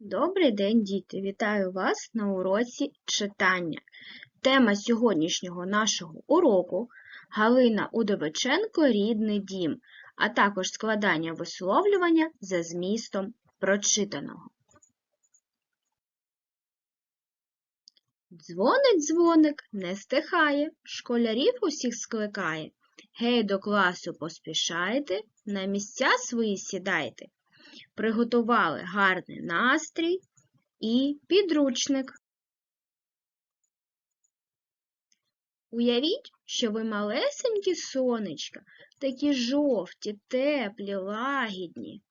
Добрий день, діти! Вітаю вас на уроці читання. Тема сьогоднішнього нашого уроку Галина Удовиченко «Рідний дім», а також складання висловлювання за змістом прочитаного. Дзвонить дзвоник, не стихає, школярів усіх скликає. Гей, до класу поспішайте, на місця свої сідайте. Приготували гарний настрій і підручник. Уявіть, що ви малесенькі сонечка, такі жовті, теплі, лагідні.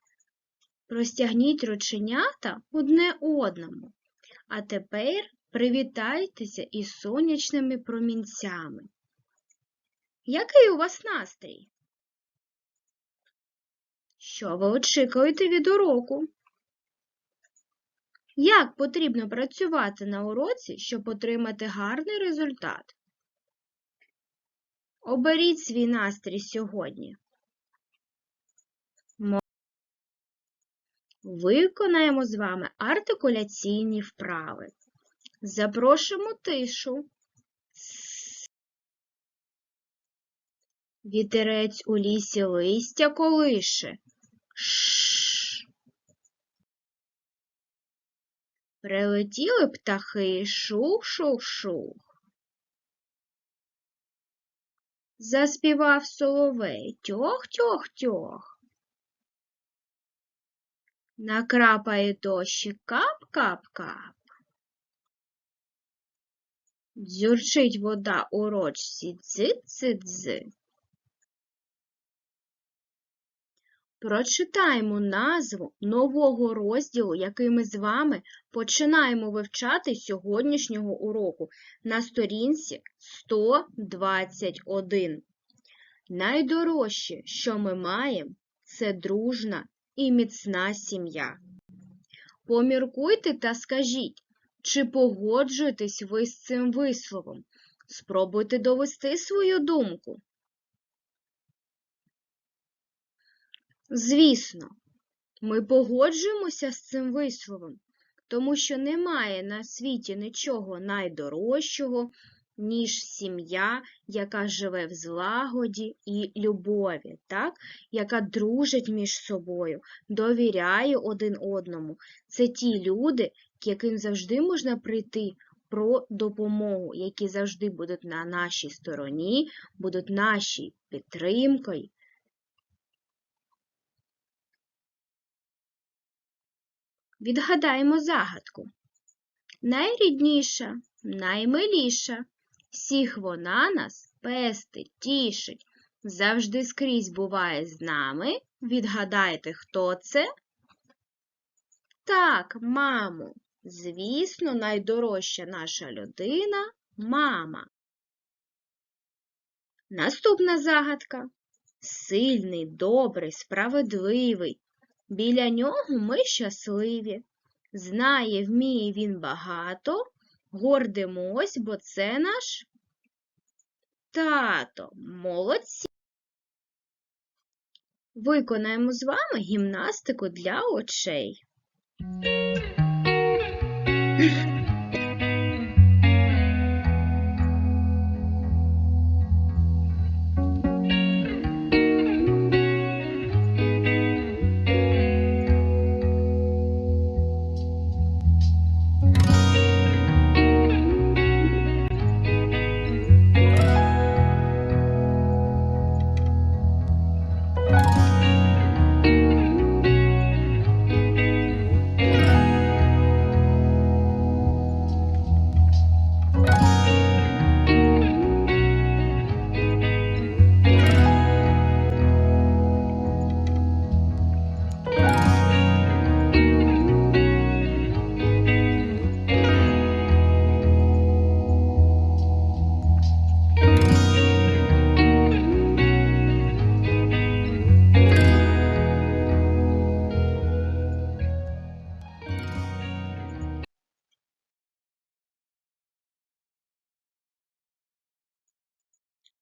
Простягніть рученята одне одному. А тепер привітайтеся із сонячними промінцями. Який у вас настрій? Що ви очікуєте від уроку? Як потрібно працювати на уроці, щоб отримати гарний результат? Оберіть свій настрій сьогодні. Виконаємо з вами артикуляційні вправи. Запрошуємо тишу. Вітерець у лісі листя колише. Ш. Прилетіли птахи шух-шух-шух. Заспівав соловей тьох-тьох-тьох. Накрапає дощі кап-кап-кап. Дзюрчить вода у рочці дзи-дзи-дзи. Прочитаємо назву нового розділу, який ми з вами починаємо вивчати сьогоднішнього уроку на сторінці 121. Найдорожче, що ми маємо, це дружна і міцна сім'я. Поміркуйте та скажіть, чи погоджуєтесь ви з цим висловом? Спробуйте довести свою думку. Звісно, ми погоджуємося з цим висловом, тому що немає на світі нічого найдорожчого, ніж сім'я, яка живе в злагоді і любові, так? яка дружить між собою, довіряє один одному. Це ті люди, к яким завжди можна прийти про допомогу, які завжди будуть на нашій стороні, будуть нашій підтримкою. Відгадаємо загадку. Найрідніша, наймиліша, всіх вона нас пестить, тішить, завжди скрізь буває з нами. Відгадайте, хто це? Так, мамо. Звісно, найдорожча наша людина мама. Наступна загадка. Сильний, добрий, справедливий. Біля нього ми щасливі. Знає, вміє він багато, гордимось, бо це наш тато. Молодці. Виконаємо з вами гімнастику для очей.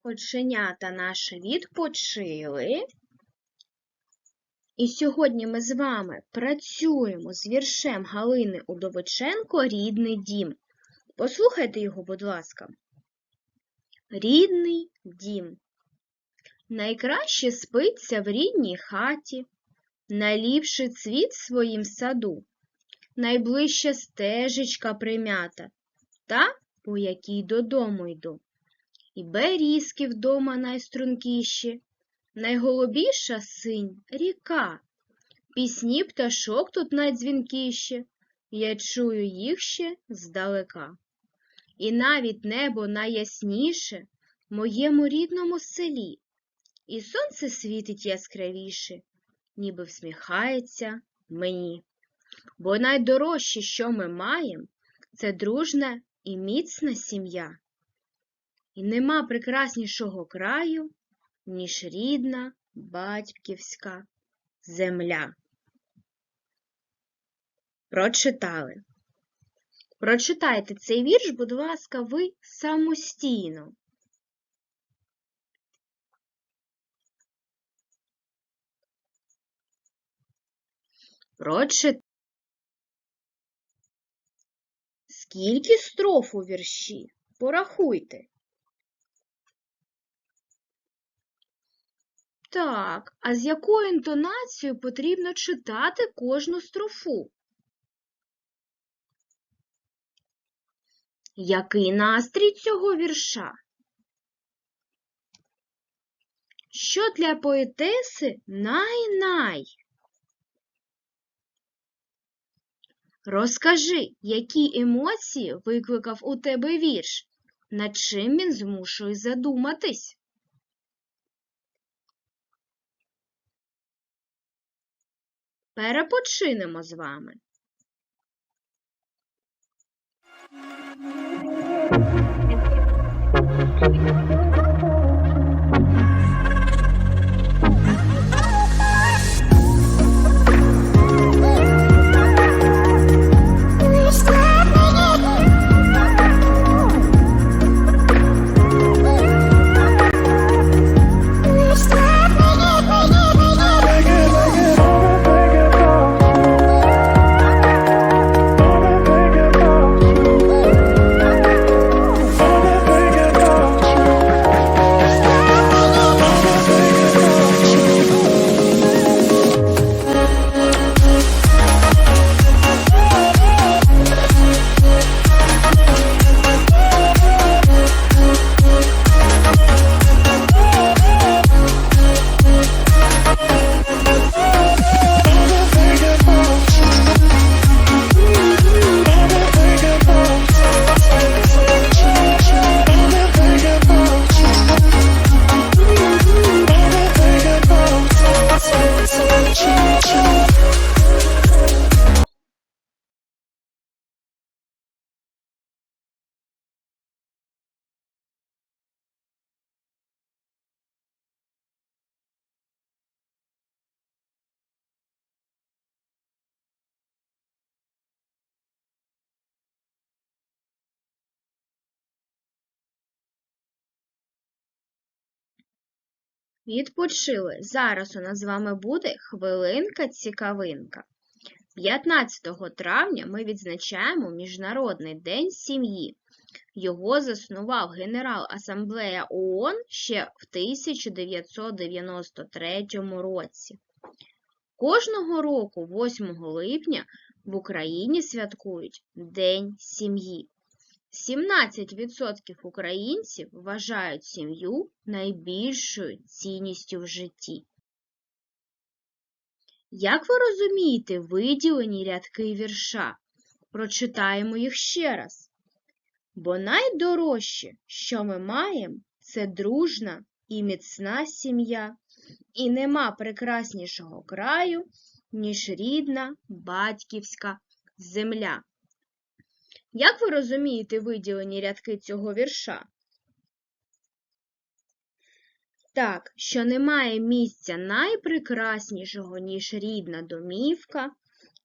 Оченята наші відпочили. І сьогодні ми з вами працюємо з віршем Галини Удовиченко Рідний дім. Послухайте його, будь ласка. Рідний дім. Найкраще спиться в рідній хаті, найліпший цвіт в своїм саду, найближча стежечка примята, та, по якій додому йду. І берізки вдома найстрункіші, найголубіша синь ріка, пісні пташок тут найдзвінкіші, я чую їх ще здалека. І навіть небо найясніше в моєму рідному селі, і сонце світить яскравіше, ніби всміхається мені. Бо найдорожче, що ми маємо, це дружна і міцна сім'я. І нема прекраснішого краю, ніж рідна батьківська земля. Прочитали. Прочитайте цей вірш, будь ласка, ви самостійно. Прочитайте. Скільки строф у вірші? Порахуйте. Так, а з якою інтонацією потрібно читати кожну строфу? Який настрій цього вірша? Що для поетеси най-най? Розкажи, які емоції викликав у тебе вірш, над чим він змушує задуматись? Перепочинемо з вами. Відпочили. Зараз у нас з вами буде хвилинка-цікавинка. 15 травня ми відзначаємо Міжнародний день сім'ї. Його заснував генерал Асамблея ООН ще в 1993 році. Кожного року, 8 липня, в Україні святкують День сім'ї. 17% українців вважають сім'ю найбільшою цінністю в житті. Як ви розумієте виділені рядки вірша? Прочитаємо їх ще раз. Бо найдорожче, що ми маємо, це дружна і міцна сім'я, і нема прекраснішого краю, ніж рідна батьківська земля. Як ви розумієте виділені рядки цього вірша? Так, що немає місця найпрекраснішого, ніж рідна домівка,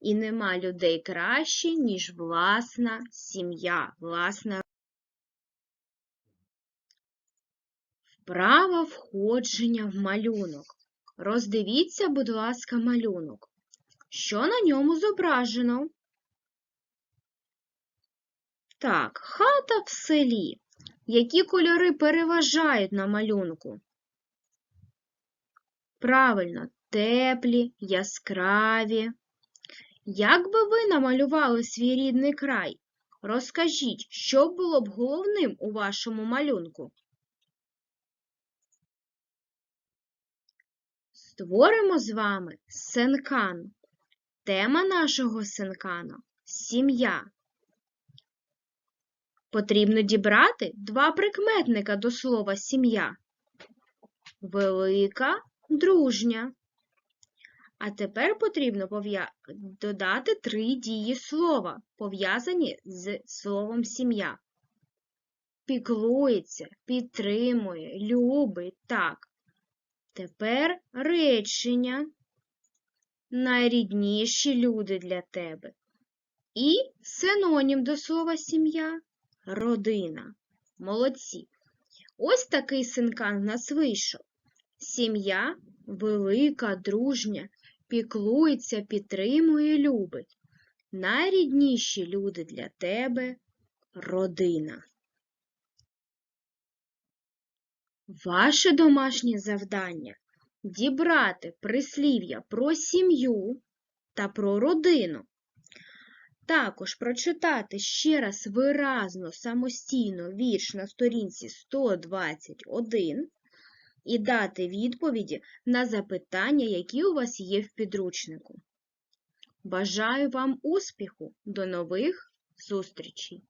і нема людей краще, ніж власна сім'я, власна. Вправа входження в малюнок. Роздивіться, будь ласка, малюнок. Що на ньому зображено? Так, хата в селі. Які кольори переважають на малюнку? Правильно, теплі, яскраві. Як би ви намалювали свій рідний край? Розкажіть, що було б головним у вашому малюнку? Створимо з вами сенкан. Тема нашого сенкана – сім'я. Потрібно дібрати два прикметника до слова сім'я. Велика, дружня. А тепер потрібно додати три дії слова, пов'язані з словом сім'я. Піклується, підтримує, любить, так. Тепер речення. Найрідніші люди для тебе. І синонім до слова сім'я родина. Молодці. Ось такий синкан в нас вийшов. Сім'я велика, дружня, піклується, підтримує, любить. Найрідніші люди для тебе родина. Ваше домашнє завдання дібрати прислів'я про сім'ю та про родину. Також прочитати ще раз виразно самостійно вірш на сторінці 121 і дати відповіді на запитання, які у вас є в підручнику. Бажаю вам успіху! До нових зустрічей!